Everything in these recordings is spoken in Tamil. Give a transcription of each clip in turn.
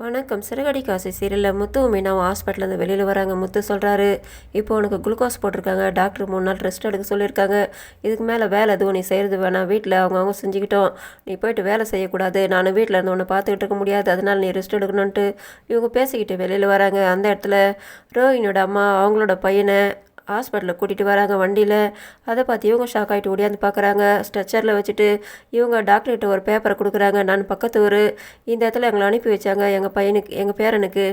வணக்கம். சிறகடி காசு சீரியலில் முத்து மீனாவும் ஹாஸ்பிட்டலேருந்து வெளியில் வராங்க. முத்து சொல்கிறாரு இப்போ உனக்கு குளுக்கோஸ் போட்டிருக்காங்க. டாக்டர் மூணு நாள் ரெஸ்ட் எடுக்க சொல்லியிருக்காங்க. இதுக்கு மேலே வேலை எதுவும் நீ செய்கிறது வேணாம். வீட்டில் அவங்கவுங்க செஞ்சுக்கிட்டோம். நீ போயிட்டு வேலை செய்யக்கூடாது. நான் வீட்டில் இருந்து ஒன்று பார்த்துக்கிட்டு இருக்க முடியாது. அதனால் நீ ரெஸ்ட் எடுக்கணுன்ட்டு இவங்க பேசிக்கிட்டு வெளியில் வராங்க. அந்த இடத்துல ரோஹினியோட அம்மா அவங்களோட பையனை ஹாஸ்பிட்டலில் கூட்டிகிட்டு வராங்க வண்டியில். அதை பார்த்து இவங்க ஷாக் ஆகிட்டு ஓடியாந்து பார்க்குறாங்க ஸ்ட்ரெச்சரில் வச்சுட்டு இவங்க டாக்டர்கிட்ட ஒரு பேப்பரை கொடுக்குறாங்க. நான் பக்கத்து ஊர். இந்த இடத்துல எங்களை அனுப்பி வச்சாங்க. எங்கள் பையனுக்கு எங்கள் பேரனுக்கு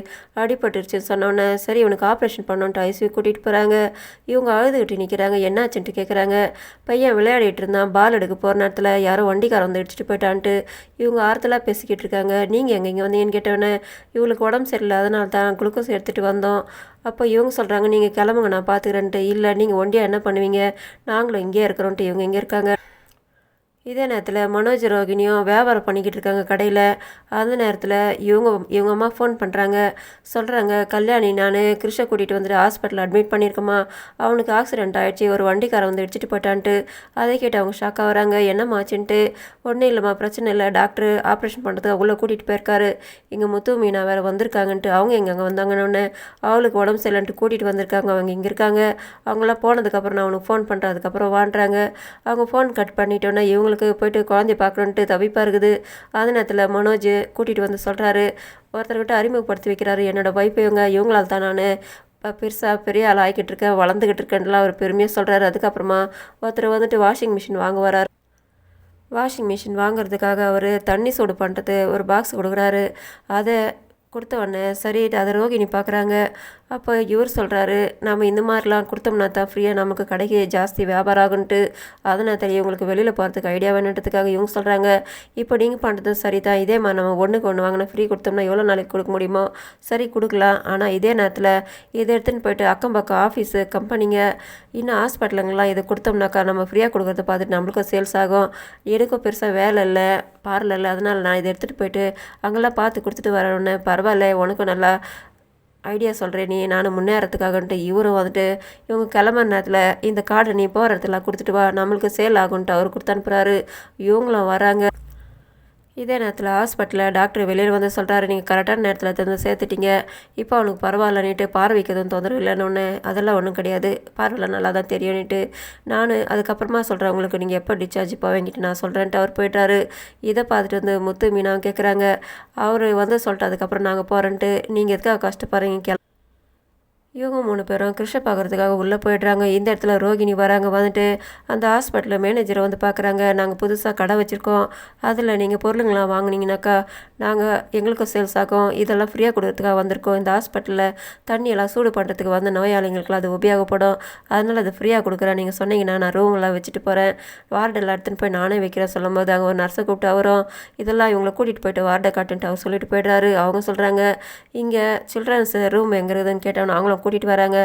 அடிபட்டுருச்சுன்னு சொன்னோன்னே சரி இவனுக்கு ஆப்ரேஷன் பண்ணோன்ட்டு ஐசியூ கூட்டிகிட்டு போகிறாங்க இவங்க அழுதுகிட்டு நிற்கிறாங்க என்னாச்சுன்ட்டு கேட்குறாங்க பையன் விளையாடிட்டு இருந்தான். பால் எடுக்க போகிற நேரத்தில் யாரோ வண்டிக்காரன் வந்து இடிச்சிட்டு போயிட்டான்ட்டு இவங்க ஆறுதலாக பேசிக்கிட்டு இருக்காங்க. நீங்கள் எங்கே இங்கே வந்தீங்கன்னு கேட்டோன்னே இவளுக்கு உடம்பு சரியில்லை. அதனால தான் குளுக்கோஸ் எடுத்துகிட்டு வந்தோம். அப்போ இவங்க சொல்கிறாங்க நீங்கள் கிளம்புங்க நான் பார்த்துக்கிறேன்ட்டு இல்லை நீங்கள் ஒண்டியாக என்ன பண்ணுவீங்க? நாங்களும் இங்கேயே இருக்கிறோன்ட்டு இவங்க இங்கே இருக்காங்க. இதே நேரத்தில் மனோஜ் ரோகிணியும் வியாபாரம் பண்ணிக்கிட்டு இருக்காங்க கடையில். அந்த நேரத்தில் இவங்க இவங்க அம்மா ஃபோன் பண்ணுறாங்க சொல்கிறாங்க கல்யாணி நான் கிருஷ்ண கூட்டிகிட்டு வந்துட்டு ஹாஸ்பிட்டலில் அட்மிட் பண்ணியிருக்கோமா அவனுக்கு ஆக்சிடென்ட் ஆகிடுச்சி ஒரு வண்டிக்காரன் வந்து இடிச்சிட்டு போயிட்டான்ட்டு. அதை கேட்டு அவங்க ஷாக்காக வராங்க. என்னம்மா ஆச்சுன்ட்டு? ஒன்றும் இல்லைம்மா பிரச்சனை இல்லை. டாக்டர் ஆப்ரேஷன் பண்ணுறதுக்கு அவங்கள கூட்டிகிட்டு போயிருக்காரு. இங்கே முத்து மீனா வேறு வந்திருக்காங்கன்ட்டு அவங்க எங்கே அங்கே வந்தாங்கன்னு அவளுக்கு உடம்பு சரியில்லைன்ட்டு கூட்டிகிட்டு வந்திருக்காங்க. அவங்க இங்கே இருக்காங்க. அவங்களாம் போனதுக்கப்புறம் நான் அவனுக்கு ஃபோன் பண்ணுறதுக்கப்புறம் வாண்டுறாங்க அவங்க ஃபோன் கட் பண்ணிட்டோன்னே இவங்களுக்கு போயிட்டு குழந்தைய பார்க்கணுன்ட்டு தவிப்பாக இருக்குது. அந்த நேரத்தில் மனோஜ் கூட்டிகிட்டு வந்து சொல்கிறாரு ஒருத்தர்கிட்ட அறிமுகப்படுத்தி வைக்கிறாரு என்னோட வைப்பு இவங்க இவங்களால் தான் நான் பெருசாக பெரிய ஆள் ஆகிக்கிட்டு இருக்கேன் வளர்ந்துக்கிட்டு இருக்கேன்லாம் அவர் பெருமையாக சொல்கிறாரு அதுக்கப்புறமா ஒருத்தர் வந்துட்டு வாஷிங் மிஷின் வாங்க வராரு வாஷிங் மிஷின் வாங்குறதுக்காக அவர் தண்ணி சூடு பண்ணுறது ஒரு பாக்ஸ் கொடுக்குறாரு. அதை கொடுத்த உடனே சரி அதை ரோகிணி பார்க்குறாங்க. அப்போ இவர் சொல்கிறாரு நம்ம இந்த மாதிரிலாம் கொடுத்தோம்னா தான் ஃப்ரீயாக நமக்கு கடைக்கு ஜாஸ்தி வியாபாரம் ஆகுன்ட்டு. அதனால் தெரியும் உங்களுக்கு வெளியில் போகிறதுக்கு ஐடியா வேணுன்றதுக்காக இவங்க சொல்கிறாங்க இப்போ நீங்கள் பண்ணுறது சரி தான் இதே மாதிரி நம்ம ஒன்றுக்கு ஒன்று வாங்கினா ஃப்ரீ கொடுத்தோம்னா எவ்வளோ நாளைக்கு கொடுக்க முடியுமோ சரி கொடுக்கலாம். ஆனால் இதே நேரத்தில் இதை எடுத்துன்னு போயிட்டு அக்கம் பக்கம் ஆஃபீஸு கம்பெனிங்க இன்னும் ஹாஸ்பிட்டலுங்கெல்லாம் இதை கொடுத்தோம்னாக்கா நம்ம ஃப்ரீயாக கொடுக்குறத பார்த்துட்டு நம்மளுக்கும் சேல்ஸ் ஆகும். எனக்கும் பெருசாக வேலை இல்லை பார்லர் இல்லை. அதனால் நான் இதை எடுத்துகிட்டு போயிட்டு அங்கெல்லாம் பார்த்து கொடுத்துட்டு வரணுன்னு பரவாயில்ல உனக்கும் நல்லா ஐடியா சொல்கிறேன் நீ நான் முன்னேறத்துக்காகன்ட்டு இவரும் வந்துட்டு இவங்க கிளம்புற நேரத்தில் இந்த கார்டை நீ போகிற இடத்துல கொடுத்துட்டு வா நம்மளுக்கு சேல் ஆகுன்ட்டு அவர் கொடுத்து அனுப்புகிறாரு இவங்களும் வராங்க. இதே நேரத்தில் ஹாஸ்பிட்டலில் டாக்டர் வெளியில் வந்து சொல்கிறாரு நீங்கள் கரெக்டான நேரத்தில் தந்து சேர்த்துட்டீங்க. இப்போ அவனுக்கு பரவாயில்லன்னுட்டு பார்வைக்கு எதுவும் தொந்தரவு இல்லைன்னு ஒன்று அதெல்லாம் ஒன்றும் கிடையாது. பார்வையில் நல்லா தான் தெரியும்னுட்டு நான் அதுக்கப்புறமா சொல்கிறேன் உங்களுக்கு நீங்கள் எப்போ டிஸ்சார்ஜ் போவீங்கிட்டு நான் சொல்கிறேன்ட்டு அவர் போயிட்டாரு இதை பார்த்துட்டு வந்து முத்து மீனாவும் கேட்குறாங்க அவர் வந்து சொல்லிட்டு அதுக்கப்புறம் நாங்கள் போகிறேன்ட்டு நீங்கள் எதுக்காக கஷ்டப்படுறீங்க கே இவங்க மூணு பேரும் கிருஷ்ண பார்க்குறதுக்காக உள்ளே போயிடுறாங்க. இந்த இடத்துல ரோகிணி வராங்க. வந்துட்டு அந்த ஹாஸ்பிட்டலில் மேனேஜரை வந்து பார்க்குறாங்க. நாங்கள் புதுசாக கடை வச்சுருக்கோம். அதில் நீங்கள் பொருளுங்களாம் வாங்கினீங்கனாக்கா நாங்கள் எங்களுக்கும் சேல்ஸ் ஆகும். இதெல்லாம் ஃப்ரீயாக கொடுக்கறதுக்காக வந்திருக்கோம். இந்த ஹாஸ்பிட்டலில் தண்ணியெல்லாம் சூடு பண்ணுறதுக்கு வந்த நோயாளிங்களுக்குலாம் அது உபயோகப்படும். அதனால் அது ஃப்ரீயாக கொடுக்குறேன். நீங்கள் சொன்னீங்கன்னா நான் ரூம்லாம் வச்சுட்டு போகிறேன் வார்டெல்லாம் எடுத்துன்னு போய் நானே வைக்கிறேன் சொல்லும் போது அங்கே ஒரு நர்ஸை கூப்பிட்டு அவரும் இதெல்லாம் இவங்களை கூட்டிகிட்டு போயிட்டு வார்டை காட்டுன்ட்டு அவர் சொல்லிட்டு போயிடுறாரு. அவங்க சொல்கிறாங்க இங்கே சில்ட்ரன்ஸ் ரூம் எங்கே இருக்குதுன்னு கேட்டவன அவங்களும் கூட்டிகிட்டு வராங்க.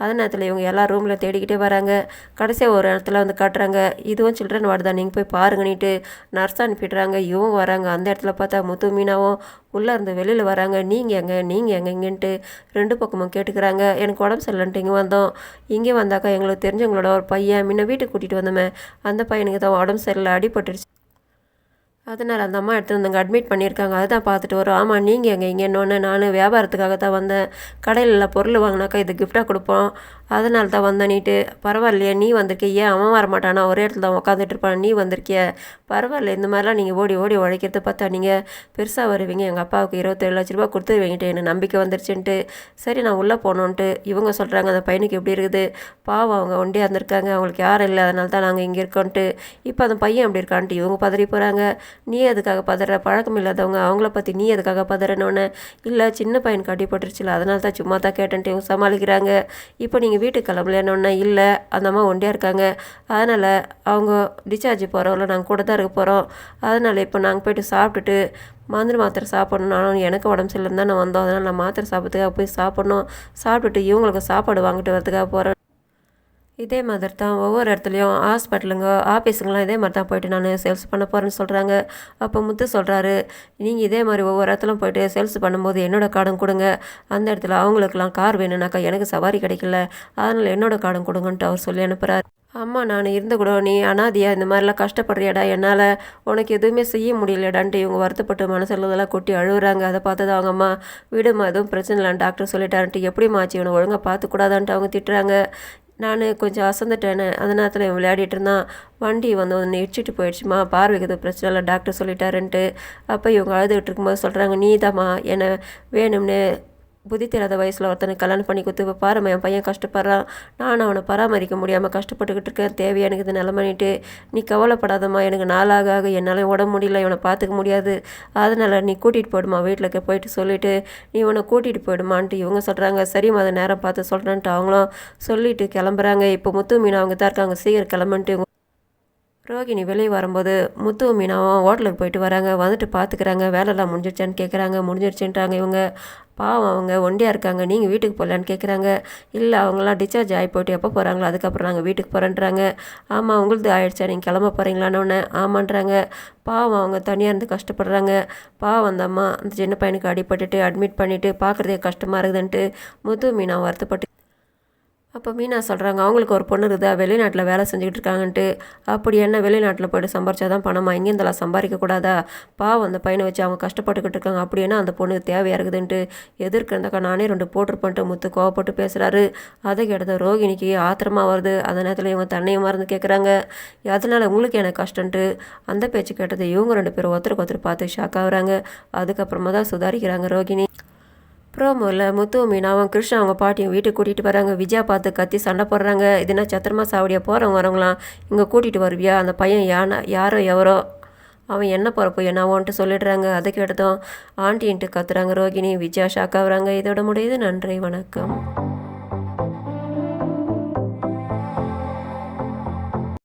அதே நேரத்தில் இவங்க எல்லா ரூமில் தேடிக்கிட்டே வராங்க. கடைசியாக ஒரு இடத்துல வந்து காட்டுறாங்க. இதுவும் சில்ட்ரன் வார்டு தான். நீங்கள் போய் பாருங்கன்னுட்டு நர்ஸ் அனுப்பிடுறாங்க. இவங்க வராங்க. அந்த இடத்துல பார்த்தா முத்து மீனாவும் உள்ளே இருந்து வெளியில் வராங்க. நீங்கள் எங்கே? நீங்கள் எங்கே? இங்கேன்ட்டு ரெண்டு பக்கமும் கேட்டுக்கிறாங்க. எனக்கு உடம்பு சரியில்லைன்ட்டு இங்கே வந்தோம். இங்கே வந்தாக்கா எங்களுக்கு தெரிஞ்சவங்களோட ஒரு பையன். முன்ன வீட்டுக்கு கூட்டிகிட்டு வந்தோமே. அந்த பையனுக்கு தான் உடம்பு சரியில்லை. அடிபட்டுருச்சு. அதனால் அந்த அம்மா எடுத்துருந்தாங்க அட்மிட் பண்ணியிருக்காங்க. அதுதான் பார்த்துட்டு வரோம். ஆமாம் நீங்கள் எங்கே இங்கேன்னு நான் வியாபாரத்துக்காக தான் வந்தேன். கடையில் எல்லாம் பொருள் வாங்கினாக்கா இது கிஃப்டாக கொடுப்போம். அதனால தான் வந்தேன் நீட்டு. பரவாயில்லையே நீ வந்திருக்கிய. ஏன் அவன் வரமாட்டானா ஒரே இடத்துல தான் உட்காந்துட்டு இருப்பான். நீ வந்திருக்கிய. பரவாயில்ல இந்த மாதிரிலாம் நீங்கள் ஓடி ஓடி உழைக்கிறத பார்த்தா நீங்கள் பெருசாக வருவீங்க. எங்கள் அப்பாவுக்கு இருபத்தேழு லட்ச ரூபா கொடுத்துருவீங்கட்டு எனக்கு நம்பிக்கை வந்துருச்சுன்ட்டு. சரி நான் உள்ளே போகணுன்ட்டு இவங்க சொல்கிறாங்க அந்த பையனுக்கு எப்படி இருக்குது? பாவம் அவங்க ஒண்டியாக இருந்திருக்காங்க. அவங்களுக்கு யாரும் இல்லை. அதனால தான் நாங்கள் இங்கே இருக்கோன்ட்டு. இப்போ அந்த பையன் எப்படி இருக்கான்ட்டு? இவங்க பதறி போகிறாங்க நீ எதுக்காக பதற? பழக்கம் இல்லாதவங்க அவங்கள பற்றி நீ அதுக்காக பதறனோன்னு இல்லை சின்ன பையனுக்கு அடிபட்டுருச்சுல அதனால தான் சும்மா தான் கேட்டேன்ட்டு இவங்க சமாளிக்கிறாங்க. இப்போ நீங்கள் வீட்டுக்கு கிளம்பலன்னொன்னே இல்லை அந்த அம்மா ஒண்டியாக இருக்காங்க. அதனால் அவங்க டிஸ்சார்ஜ் போகிறவங்கள நாங்கள் கூட தான் இருக்க போகிறோம் அதனால் இப்போ நாங்கள் போயிட்டு சாப்பிட்டுட்டு மருந்து மாத்திரை சாப்பிட்ணும் எனக்கு உடம்பு சரியில்லைன்னு தான் நான் வந்தோம். அதனால் நான் மாத்திரை சாப்பிட்றதுக்காக போய் சாப்பிட்ணும். சாப்பிட்டுட்டு இவங்களுக்கு சாப்பாடு வாங்கிட்டு வரதுக்காக போகிறேன் இதே மாதிரி தான் ஒவ்வொரு இடத்துலையும் ஹாஸ்பிட்டலுங்க ஆஃபீஸுங்களாம் இதே மாதிரி தான் போயிட்டு நான் சேல்ஸ் பண்ண போகிறேன்னு சொல்கிறாங்க அப்போ முத்து சொல்கிறாரு நீங்கள் இதே மாதிரி ஒவ்வொரு இடத்துலையும் போயிட்டு சேல்ஸ் பண்ணும்போது என்னோடய கார்டும் கொடுங்க. அந்த இடத்துல அவங்களுக்குலாம் கார் வேணும்னாக்கா எனக்கு சவாரி கிடைக்கல. அதனால் என்னோடய கார்டும் கொடுங்கன்ட்டு அவர் சொல்லி அனுப்புகிறார் அம்மா நான் இருந்த கூட நீ அனாதியா இந்த மாதிரிலாம் கஷ்டப்படுறியாடா. என்னால் உனக்கு எதுவுமே செய்ய முடியலடான்ட்டு இவங்க வருத்தப்பட்டு மனசில் இதெல்லாம் கொட்டி அழுகுறாங்க அதை பார்த்தது அவங்க அம்மா விடுமா எதுவும் பிரச்சனை இல்லைன்னு டாக்டர் சொல்லிட்டாருன்ட்டு எப்படி ஆச்சு? இவனை ஒழுங்காக பார்த்துக்கூடாதான்ட்டு அவங்க திட்டுறாங்க. நான் கொஞ்சம் அசந்துட்டேன்னு அந்த நேரத்தில் விளையாடிட்டு இருந்தான். வண்டி வந்து ஒன்று இடிச்சிட்டு போயிடுச்சுமா பார்வைக்கு எதுவும் பிரச்சனை இல்லை டாக்டர் சொல்லிட்டாருன்ட்டு. அப்போ இவங்க அழுதுகிட்டு இருக்கும்போது சொல்கிறாங்க நீ தாம்மா என்னை வேணும்னு புத்தி தெரியாத வயசில் ஒருத்தனுக்கு கல்யாணம் பண்ணி கொடுத்து இப்போ என் பையன் கஷ்டப்படுறான். நான் அவனை பராமரிக்க முடியாமல் கஷ்டப்பட்டுக்கிட்டு இருக்கேன். தேவை எனக்கு இது நிலமணிட்டு நீ கவலைப்படாதம்மா எனக்கு நாளாக ஆக என்னால் உடம்பு முடியல இவனை பார்த்துக்க முடியாது. அதனால் நீ கூட்டிகிட்டு போயிடுமா வீட்டில் போயிட்டு சொல்லிவிட்டு நீ இவனை கூட்டிகிட்டு போயிடுமான்ட்டு இவங்க சொல்கிறாங்க சரிம்மா அதை நேரம் பார்த்து சொல்கிறேன்ட்டு அவங்களும் சொல்லிவிட்டு கிளம்புறாங்க. இப்போ முத்து மீன் அவங்க தான் இருக்காங்க. சீக்கிரம் கிளம்புன்ட்டு ரோகிணி வெளியே வரும்போது முத்து மீனாவும் ஹோட்டலுக்கு போயிட்டு வராங்க. வந்துட்டு பார்த்துக்கிறாங்க வேலைலாம் முடிஞ்சிருச்சான்னு கேட்குறாங்க முடிஞ்சிருச்சுன்றாங்க இவங்க. பாவம் அவங்க ஒண்டியாக இருக்காங்க. நீங்கள் வீட்டுக்கு போகலான்னு கேட்குறாங்க இல்லை அவங்களாம் டிஸ்சார்ஜ் ஆகி போயிட்டு எப்போ போகிறாங்களோ அதுக்கப்புறம் நாங்கள் வீட்டுக்கு போகிறேன்றாங்க ஆமாம் உங்களுது ஆயிடுச்சா? நீங்கள் கிளம்ப போகிறீங்களான்னு ஒன்று ஆமான்றாங்க. பாவம் அவங்க தனியாக இருந்து கஷ்டப்படுறாங்க. பாவம் அந்த அம்மா அந்த சின்ன பையனுக்கு அடிபட்டுட்டு அட்மிட் பண்ணிவிட்டு பார்க்குறதே கஷ்டமாக இருக்குதுன்ட்டு முத்து மீனா வருத்தப்பட்டு அப்போ மீனா சொல்கிறாங்க அவங்களுக்கு ஒரு பொண்ணு இருக்குதா? வெளிநாட்டில் வேலை செஞ்சுக்கிட்டு இருக்காங்கன்ட்டு. அப்படி என்ன வெளிநாட்டில் போய்ட்டு சம்பாரிச்சா தான் பணமா? இங்கேருந்தெல்லாம் சம்பாதிக்கக்கூடாதா பாவம் அந்த பையனை வச்சு அவங்க கஷ்டப்பட்டுக்கிட்டு இருக்காங்க அப்படி என்ன அந்த பொண்ணுக்கு தேவையாக இருக்குதுன்ட்டு? எதிர்க்க இருந்தாக்கா நானே ரெண்டு போட்டிருப்பேன்ட்டு முத்து கோவப்பட்டு பேசுகிறாரு அதை கேட்டது ரோகிணிக்கு ஆத்திரமாக வருது. அந்த நேரத்தில் இவங்க தன்னையை மறந்து கேட்குறாங்க அதனால் உங்களுக்கு எனக்கு கஷ்டன்ட்டு அந்த பேச்சு கேட்டது இவங்க ரெண்டு பேரும் ஒருத்தருக்கு ஒருத்தர் பார்த்து ஷாக் ஆகுறாங்க. அதுக்கப்புறமா தான் சுதாரிக்கிறாங்க ரோகிணி. ப்ரோமோவில் முத்து மீனாவும் கிருஷ்ணா அவங்க பாட்டியும் வீட்டுக்கு கூட்டிகிட்டு வராங்க. விஜயா பார்த்து கத்தி சண்டை போடுறாங்க. இதுனா சத்திரமா சாவடியாக போகிறவங்க வரவங்களாம்? இங்கே கூட்டிகிட்டு வருவியா? அந்த பையன் யானை யாரோ எவரோ? அவன் என்ன போகிறப்போ என்னவோன்ட்டு சொல்லிடுறாங்க. அதை கேட்டதும் ஆண்டின்ட்டு கத்துறாங்க ரோகிணி. விஜயா ஷாக்காகிறாங்க இதோட முடியுது. நன்றி. வணக்கம்.